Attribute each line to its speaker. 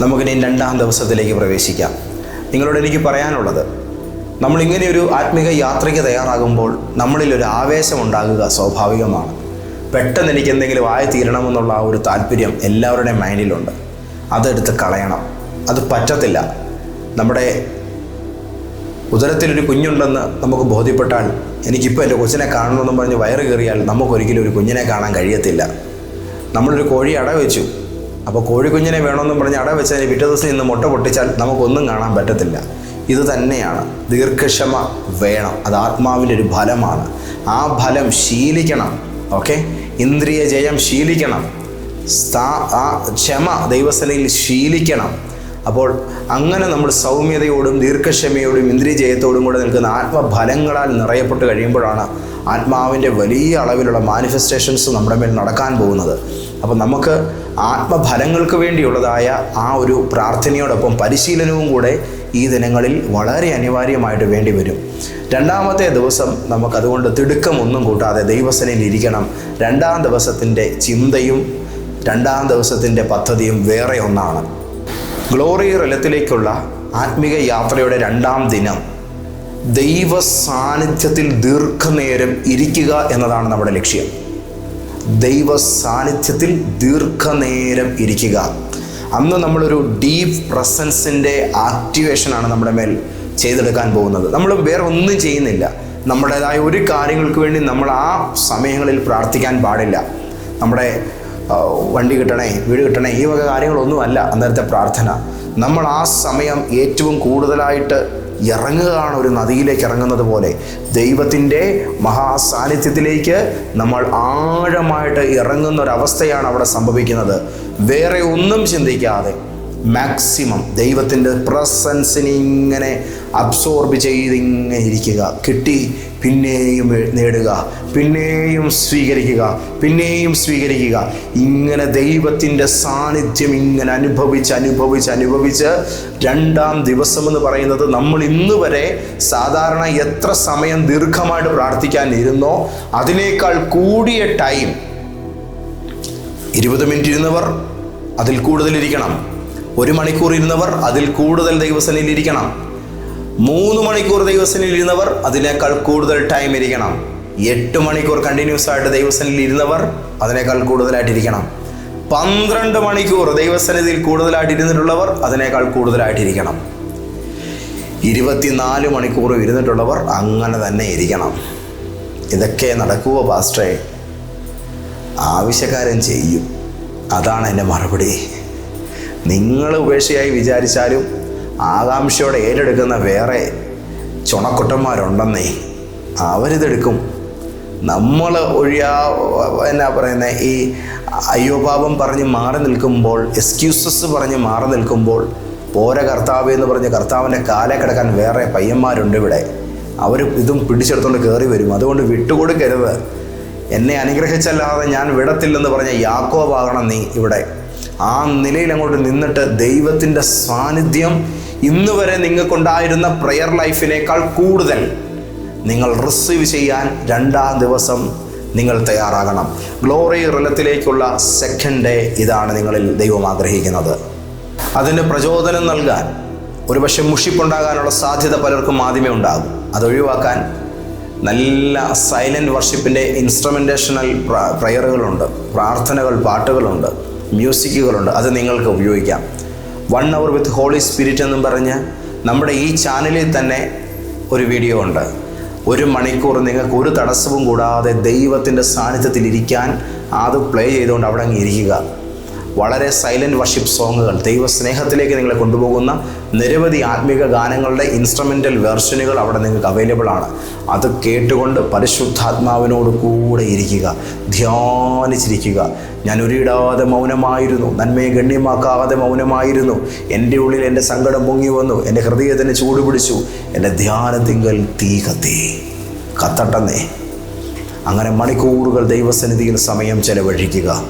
Speaker 1: നമുക്കിനി രണ്ടാം ദിവസത്തിലേക്ക് പ്രവേശിക്കാം. നിങ്ങളോട് എനിക്ക് പറയാനുള്ളത് നമ്മൾ ഇങ്ങനെ ഒരു ആത്മീക യാത്രയ്ക്ക് തയ്യാറാകുമ്പോൾ നമ്മളിൽ ഒരു ആവേശം ഉണ്ടാകുക സ്വാഭാവികമാണ്. പെട്ടെന്ന് എനിക്ക് എന്തെങ്കിലും ആയി തീരണമെന്നുള്ള ആ ഒരു താല്പര്യം എല്ലാവരുടെയും മൈൻഡിലുണ്ട്. അതെടുത്ത് കളയണം. അത് പറ്റത്തില്ല. നമ്മുടെ ഉദരത്തിലൊരു കുഞ്ഞുണ്ടെന്ന് നമുക്ക് ബോധ്യപ്പെട്ടാൽ എനിക്കിപ്പോൾ എന്റെ കൊച്ചിനെ കാണണമെന്ന് പറഞ്ഞ് വയറ് കയറിയാൽ നമുക്കൊരിക്കലും ഒരു കുഞ്ഞിനെ കാണാൻ കഴിയത്തില്ല. നമ്മളൊരു കോഴി അട വെച്ചു. അപ്പോൾ കോഴിക്കുഞ്ഞിനെ വേണമെന്ന് പറഞ്ഞ് അട വെച്ചതിന് പിറ്റേ ദിവസം ഇന്ന് മുട്ട പൊട്ടിച്ചാൽ നമുക്കൊന്നും കാണാൻ പറ്റത്തില്ല. ഇത് തന്നെയാണ്. ദീർഘക്ഷമ വേണം. അത് ആത്മാവിന്റെ ഒരു ഫലമാണ്. ആ ഫലം ശീലിക്കണം. ഓക്കെ? ഇന്ദ്രിയ ജയം ശീലിക്കണം ആ ക്ഷമ ദൈവസനയിൽ ശീലിക്കണം. അപ്പോൾ അങ്ങനെ നമ്മൾ സൗമ്യതയോടും ദീർഘക്ഷമയോടും ഇന്ദ്രിയജയത്തോടും കൂടെ നിൽക്കുന്ന ആത്മഫലങ്ങളാൽ നിറയപ്പെട്ട് കഴിയുമ്പോഴാണ് ആത്മാവിന്റെ വലിയ അളവിലുള്ള മാനിഫെസ്റ്റേഷൻസ് നമ്മുടെ മേൽ നടക്കാൻ പോകുന്നത്. അപ്പോൾ നമുക്ക് ആത്മഫലങ്ങൾക്ക് വേണ്ടിയുള്ളതായ ആ ഒരു പ്രാർത്ഥനയോടൊപ്പം പരിശീലനവും കൂടെ ഈ ദിനങ്ങളിൽ വളരെ അനിവാര്യമായിട്ട് വേണ്ടി വരും. രണ്ടാമത്തെ ദിവസം നമുക്കതുകൊണ്ട് തിടുക്കമൊന്നും കൂട്ടാതെ ദൈവസനയിൽ ഇരിക്കണം. രണ്ടാം ദിവസത്തിന്റെ ചിന്തയും രണ്ടാം ദിവസത്തിന്റെ പദ്ധതിയും വേറെ ഒന്നാണ്. ഗ്ലോറി റലത്തിലേക്കുള്ള ആത്മീക യാത്രയുടെ രണ്ടാം ദിനം. ദൈവ സാന്നിധ്യത്തിൽ ദീർഘനേരം ഇരിക്കുക എന്നതാണ് നമ്മുടെ ലക്ഷ്യം. ദൈവ സാന്നിധ്യത്തിൽ ദീർഘനേരം ഇരിക്കുക. അന്ന് നമ്മളൊരു ഡീപ്പ് പ്രസൻസിന്റെ ആക്ടിവേഷനാണ് നമ്മുടെ മേൽ ചെയ്തെടുക്കാൻ പോകുന്നത്. നമ്മൾ വേറെ ഒന്നും ചെയ്യുന്നില്ല. നമ്മുടേതായ ഒരു കാര്യങ്ങൾക്ക് വേണ്ടി നമ്മൾ ആ സമയങ്ങളിൽ പ്രാർത്ഥിക്കാൻ പാടില്ല. നമ്മുടെ വണ്ടി കിട്ടണേ വീട് കിട്ടണേ ഈ വക കാര്യങ്ങളൊന്നുമല്ല അന്നേരത്തെ പ്രാർത്ഥന. നമ്മൾ ആ സമയം ഏറ്റവും കൂടുതലായിട്ട് ഇറങ്ങുകയാണ് ഒരു നദിയിലേക്ക് ഇറങ്ങുന്നത് പോലെ. ദൈവത്തിന്റെ മഹാസാന്നിധ്യത്തിലേക്ക് നമ്മൾ ആഴമായിട്ട് ഇറങ്ങുന്ന ഒരവസ്ഥയാണ് അവിടെ സംഭവിക്കുന്നത്. വേറെ ഒന്നും ചിന്തിക്കാതെ മാക്സിമം ദൈവത്തിന്റെ പ്രസൻസിനെ ഇങ്ങനെ അബ്സോർബ് ചെയ്തിങ്ങനെ ഇരിക്കുക. കിട്ടി പിന്നെയും നേടുക പിന്നെയും സ്വീകരിക്കുക പിന്നെയും സ്വീകരിക്കുക. ഇങ്ങനെ ദൈവത്തിന്റെ സാന്നിധ്യം ഇങ്ങനെ അനുഭവിച്ച് അനുഭവിച്ച് അനുഭവിച്ച് രണ്ടാം ദിവസം എന്ന് പറയുന്നത് നമ്മൾ ഇന്ന് വരെ സാധാരണ എത്ര സമയം ദീർഘമായിട്ട് പ്രാർത്ഥിക്കാൻ ഇരുന്നോ അതിനേക്കാൾ കൂടിയ ടൈം ഇരുപത് മിനിറ്റ് ഇരുന്നവർ അതിൽ കൂടുതൽ ഇരിക്കണം. ഒരു മണിക്കൂർ ഇരുന്നവർ അതിൽ കൂടുതൽ ദൈവസനയിൽ ഇരിക്കണം. മൂന്ന് മണിക്കൂർ ദൈവസനിൽ ഇരുന്നവർ അതിനേക്കാൾ കൂടുതൽ ടൈം ഇരിക്കണം. എട്ട് മണിക്കൂർ കണ്ടിന്യൂസ് ആയിട്ട് ദൈവസനിൽ ഇരുന്നവർ അതിനേക്കാൾ കൂടുതലായിട്ട് ഇരിക്കണം പന്ത്രണ്ട് മണിക്കൂർ ദൈവസന്നിധിയിൽ കൂടുതലായിട്ട് ഇരുന്നിട്ടുള്ളവർ അതിനേക്കാൾ കൂടുതലായിട്ട് ഇരിക്കണം ഇരുപത്തിനാല് മണിക്കൂർ ഇരുന്നിട്ടുള്ളവർ അങ്ങനെ തന്നെ ഇരിക്കണം. ഇതൊക്കെ നടക്കുവോ പാസ്റ്ററെ ആവശ്യക്കാരൻ ചെയ്യും. അതാണ് എന്റെ മറുപടി. നിങ്ങൾ ഉപേക്ഷയായി വിചാരിച്ചാലും ആകാംക്ഷയോടെ ഏറ്റെടുക്കുന്ന വേറെ ചുണക്കുട്ടന്മാരുണ്ടെന്നേ. അവരിതെടുക്കും. നമ്മൾ ഒഴിയാ എന്നാ പറയുന്ന ഈ അയ്യോ പാപം പറഞ്ഞ് മാറി നിൽക്കുമ്പോൾ എക്സ്ക്യൂസസ് പറഞ്ഞ് മാറി നിൽക്കുമ്പോൾ പോര കർത്താവ് എന്ന് പറഞ്ഞ് കർത്താവിന്റെ കാലെ കിടക്കാൻ വേറെ പയ്യന്മാരുണ്ട് ഇവിടെ. അവർ ഇതും പിടിച്ചെടുത്തുകൊണ്ട് കയറി വരും. അതുകൊണ്ട് വിട്ടുകൊടുക്കരുത്. എന്നെ അനുഗ്രഹിച്ചല്ലാതെ ഞാൻ വിടത്തില്ലെന്ന് പറഞ്ഞ യാക്കോബാകണം നീ ഇവിടെ. ആ നിലയിൽ അങ്ങോട്ട് നിന്നിട്ട് ദൈവത്തിന്റെ സാന്നിധ്യം ഇന്ന് വരെ നിങ്ങൾക്കുണ്ടായിരുന്ന പ്രെയർ ലൈഫിനേക്കാൾ കൂടുതൽ നിങ്ങൾ റിസീവ് ചെയ്യാൻ രണ്ടാം ദിവസം നിങ്ങൾ തയ്യാറാകണം. ഗ്ലോറി റിലത്തിലേക്കുള്ള സെക്കൻഡ് ഡേ ഇതാണ് നിങ്ങളിൽ ദൈവം ആഗ്രഹിക്കുന്നത്. അതിന് പ്രചോദനം നൽകാൻ ഒരുപക്ഷെ മുഷിപ്പുണ്ടാകാനുള്ള സാധ്യത പലർക്കും ആദ്യമേ ഉണ്ടാകും. അതൊഴിവാക്കാൻ നല്ല സൈലന്റ് വർഷിപ്പിന്റെ ഇൻസ്ട്രുമെന്റേഷണൽ പ്രയറുകളുണ്ട് പ്രാർത്ഥനകൾ പാട്ടുകളുണ്ട് മ്യൂസിക്കുകളുണ്ട് അത് നിങ്ങൾക്ക് ഉപയോഗിക്കാം. One hour with holy spirit എന്നും പറഞ്ഞ് നമ്മുടെ ഈ ചാനലിൽ തന്നെ ഒരു വീഡിയോ ഉണ്ട്. ഒരു മണിക്കൂർ നിങ്ങൾക്ക് ഒരു തടസ്സവും കൂടാതെ ദൈവത്തിന്റെ സാന്നിധ്യത്തിൽ ഇരിക്കാൻ അത് പ്ലേ ചെയ്തുകൊണ്ട് അവിടെ അങ്ങ് ഇരിക്കുക. വളരെ സൈലന്റ് വർഷിപ്പ് സോങ്ങുകൾ ദൈവസ്നേഹത്തിലേക്ക് നിങ്ങളെ കൊണ്ടുപോകുന്ന നിരവധി ആത്മീക ഗാനങ്ങളുടെ ഇൻസ്ട്രുമെന്റൽ വെർഷനുകൾ അവിടെ നിങ്ങൾക്ക് അവൈലബിൾ ആണ്. അത് കേട്ടുകൊണ്ട് പരിശുദ്ധാത്മാവിനോട് കൂടെ ഇരിക്കുക ധ്യാനിച്ചിരിക്കുക. ഞാൻ ഒരിടാതെ മൗനമായിരുന്നു നന്മയെ ഗണ്യമാക്കാതെ മൗനമായിരുന്നു. എന്റെ ഉള്ളിൽ എന്റെ സങ്കടം പൊങ്ങി വന്നു എന്റെ ഹൃദയത്തിന് ചൂടുപിടിച്ചു എന്റെ ധ്യാനത്തിങ്കൽ തീ കത്തി കത്തട്ടെന്നേ. അങ്ങനെ മണിക്കൂറുകൾ ദൈവസന്നിധിയിൽ സമയം ചെലവഴിക്കുക.